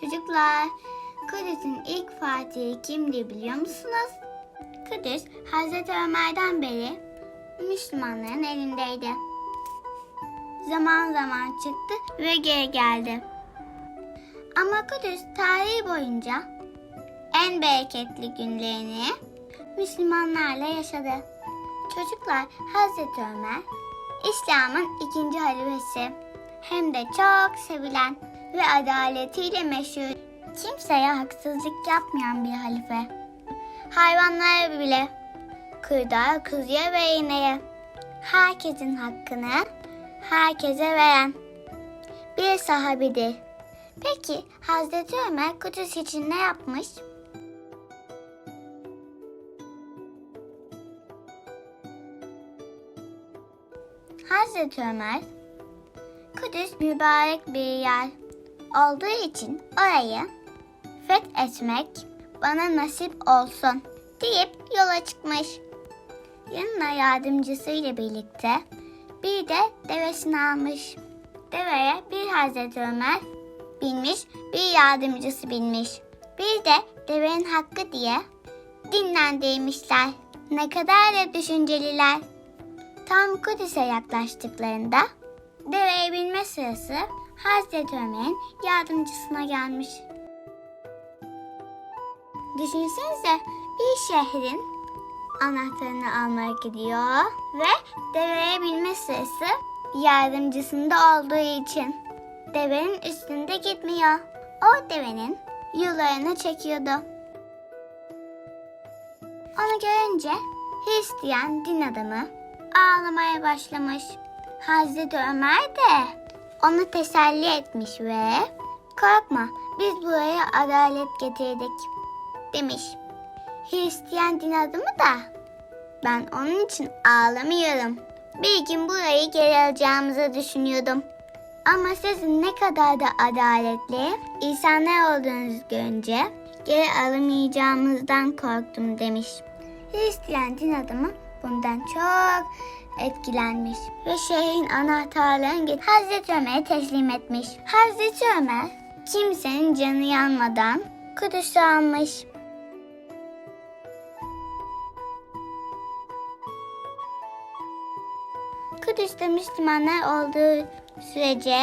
Çocuklar, Kudüs'ün ilk fatihi kimdi biliyor musunuz? Kudüs, Hazreti Ömer'den beri Müslümanların elindeydi. Zaman zaman çıktı ve geri geldi. Ama Kudüs tarihi boyunca en bereketli günlerini Müslümanlarla yaşadı. Çocuklar Hazreti Ömer İslam'ın ikinci halifesi. Hem de çok sevilen ve adaletiyle meşhur. Kimseye haksızlık yapmayan bir halife. Hayvanlara bile kırda, kuzuya ve ineğe herkesin hakkını herkese veren bir sahabidir. Peki Hazreti Ömer Kudüs için ne yapmış? Hazreti Ömer Kudüs mübarek bir yer olduğu için orayı fethetmek bana nasip olsun deyip yola çıkmış. Yanına yardımcısıyla birlikte bir de devesini almış. Deveye bir Hazreti Ömer binmiş, bir yardımcısı binmiş. Bir de devenin hakkı diye dinlendirmişler. Ne kadar da düşünceliler. Tam Kudüs'e yaklaştıklarında deveye binme sırası Hazreti Ömer'in yardımcısına gelmiş. Düşünsenize bir şehrin anahtarını almaya gidiyor ve deveye binme sırası yardımcısında olduğu için devenin üstünde gitmiyor. O devenin yularını çekiyordu. Onu görünce Hristiyan din adamı ağlamaya başlamış. Hazreti Ömer de onu teselli etmiş ve korkma biz buraya adalet getirdik demiş. Hristiyan din adamı da ben onun için ağlamıyorum. Bir gün burayı geri alacağımızı düşünüyordum. Ama sizin ne kadar da adaletli insanlar olduğunuzu görünce geri alamayacağımızdan korktum demiş. Hristiyan din adamı bundan çok etkilenmiş ve şehrin anahtarlarını Hazreti Ömer'e teslim etmiş. Hazreti Ömer kimsenin canı yanmadan Kudüs'ü almış. Kudüs'te Müslümanlar olduğu sürece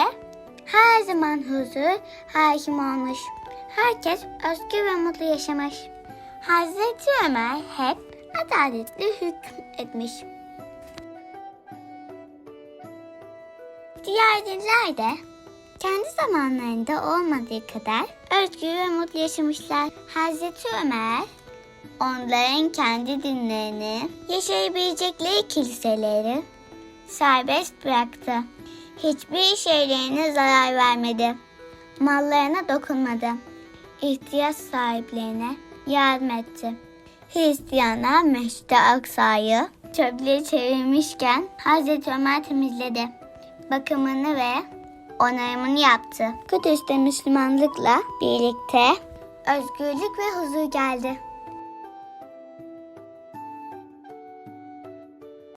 her zaman huzur hakim olmuş. Herkes özgür ve mutlu yaşamış. Hazreti Ömer hep adaletli hüküm etmiş. Diğer dinler de kendi zamanlarında olmadığı kadar özgür ve mutlu yaşamışlar. Hazreti Ömer onların kendi dinlerini, yaşayabilecekleri kiliseleri serbest bıraktı. Hiçbir şeylerine zarar vermedi. Mallarına dokunmadı. İhtiyaç sahiplerine yardım etti. Hristiyanlar Mescid-i Aksa'yı çöpleri çevirmişken Hazreti Ömer temizledi. Bakımını ve onarımını yaptı. Kudüs'te Müslümanlıkla birlikte özgürlük ve huzur geldi.